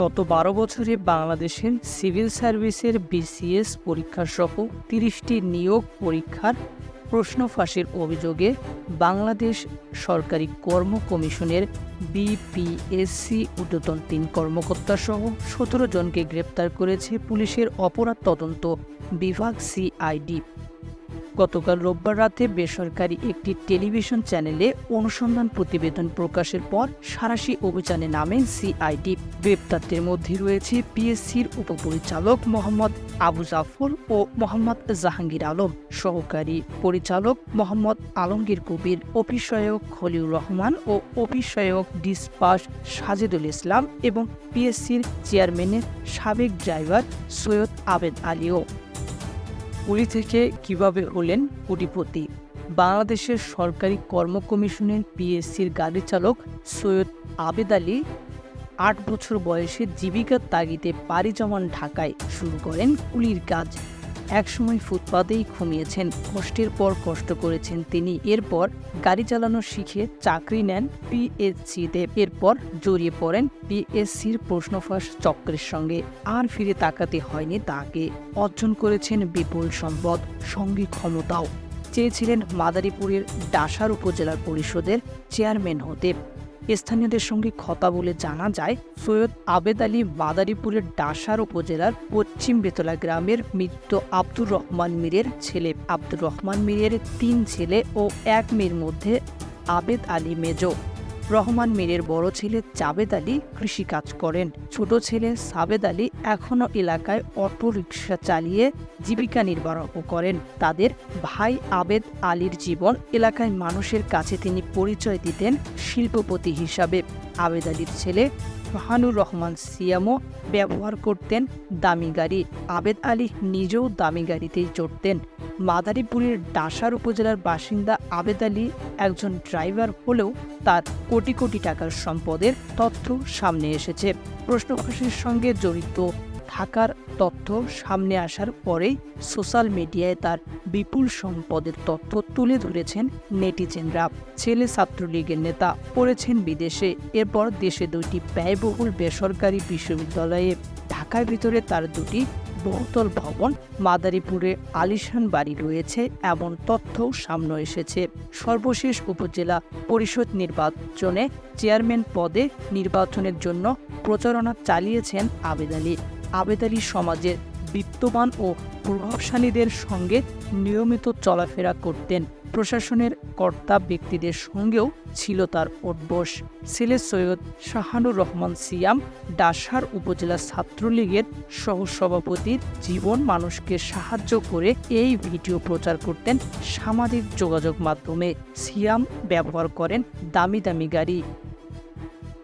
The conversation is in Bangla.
গত বারো বছরে বাংলাদেশের সিভিল সার্ভিসের বিসিএস পরীক্ষাসহ তিরিশটি নিয়োগ পরীক্ষার প্রশ্ন ফাঁসের অভিযোগে বাংলাদেশ সরকারি কর্ম কমিশনের বিপিএসসি ঊর্ধ্বতন তিন কর্মকর্তা সহ সতেরো জনকে গ্রেপ্তার করেছে পুলিশের অপরাধ তদন্ত বিভাগ সিআইডি। গতকাল রোববার রাতে বেসরকারি একটি টেলিভিশন চ্যানেলে অনুসন্ধান প্রতিবেদন প্রকাশের পর সারাশি অভিযানে নামেন সিআইডি। গ্রেপ্তারদের মধ্যে রয়েছে পিএসসির উপপরিচালক মোহাম্মদ আবু জাফর ও মোহাম্মদ জাহাঙ্গীর আলম। সহকারী পরিচালক মোহাম্মদ আলমগীর কবির, অফিসয়ক খলিউর রহমান ও অফিসয়ক ডিসপাস সাজেদুল ইসলাম এবং পিএসসির চেয়ারম্যানের সাবেক ড্রাইভার সৈয়দ আবেদ আলীও। পুরী থেকে কীভাবে হলেন কোটিপতি? বাংলাদেশের সরকারি কর্ম কমিশনের পিএসসির গাড়ি চালক সৈয়দ আবেদ আলী আট বছর বয়সে জীবিকার তাগিদে পাড়ি জমান ঢাকায় শুরু করেন কুলির কাজ। একসময় ফুটপাতেই ঘুমিয়েছেন। কষ্টের পর কষ্ট করেছেন তিনি। এরপর গাড়ি চালানো শিখে চাকরি নেন পিএসসিতে এরপর জড়িয়ে পড়েন পিএসসির প্রশ্নফাঁস চক্রের সঙ্গে। আর ফিরে তাকাতে হয়নি তাকে। অর্জন করেছেন বিপুল সম্পদ, সঙ্গী ক্ষমতাও। চেয়েছিলেন মাদারীপুরের ডাসার উপজেলার পরিষদের চেয়ারম্যান হতে। স্থানীয়দের সঙ্গে কথা বলে জানা যায়, সৈয়দ আবেদ আলী মাদারীপুরের ডাসার উপজেলার পশ্চিম বেতলা গ্রামের মৃত আব্দুর রহমান মীরের ছেলে। আব্দুর রহমান মীরের তিন ছেলে ও এক মেয়ের মধ্যে আবেদ আলী মেজো। রহমান মীরের বড় ছেলে জাবেদ আলী কৃষিকাজ করেন। ছোট ছেলে সাবেদ আলী এখনও এলাকায় অটো রিক্সা চালিয়ে জীবিকা নির্বাহ করেন। তাদের ভাই আবেদ আলীর জীবন এলাকায় মানুষের কাছে তিনি পরিচয় দিতেন শিল্পপতি হিসাবে। আবেদ আলীর ছেলে ফাহানুর রহমান সিয়ামও ব্যবহার করতেন দামি গাড়ি। আবেদ আলী নিজেও দামি গাড়িতেই চড়তেন। মাদারীপুরের ডাসার উপজেলার বাসিন্দা আবেদ আলী একজন ড্রাইভার হলেও তার কোটি কোটি টাকার সম্পদের তথ্য সামনে এসেছে। প্রশ্নফাঁসের সঙ্গে জড়িত থাকার তথ্য সামনে আসার পরেই সোশ্যাল মিডিয়ায় তার বিপুল সম্পদের তথ্য তুলে ধরেছেন নেটিজেনরা। ছেলে ছাত্রলীগের নেতা পড়েছেন বিদেশে। এরপর দেশে দুটি ব্যয়বহুল বেসরকারি বিশ্ববিদ্যালয়ে, ঢাকার ভিতরে তার দুটি বহুতল ভবন, মাদারীপুরে আলিশান বাড়ি রয়েছে এমন তথ্যও সামনে এসেছে। সর্বশেষ উপজেলা পরিষদ নির্বাচনে চেয়ারম্যান পদে নির্বাচনের জন্য প্রচারণা চালিয়েছেন আবেদ আলী। আবেদ আলী সমাজের বিত্তবান ও প্রভাবশালীদের সঙ্গে নিয়মিত চলাফেরা করতেন। প্রশাসনের কর্তা ব্যক্তিদের সঙ্গেও ছিল তার অভ্যস। ছেলে সৈয়দ শাহানুর রহমান সিয়াম ডাসার উপজেলা ছাত্রলীগের সহসভাপতির জীবন মানুষকে সাহায্য করে এই ভিডিও প্রচার করতেন সামাজিক যোগাযোগ মাধ্যমে। সিয়াম ব্যবহার করেন দামি দামি গাড়ি।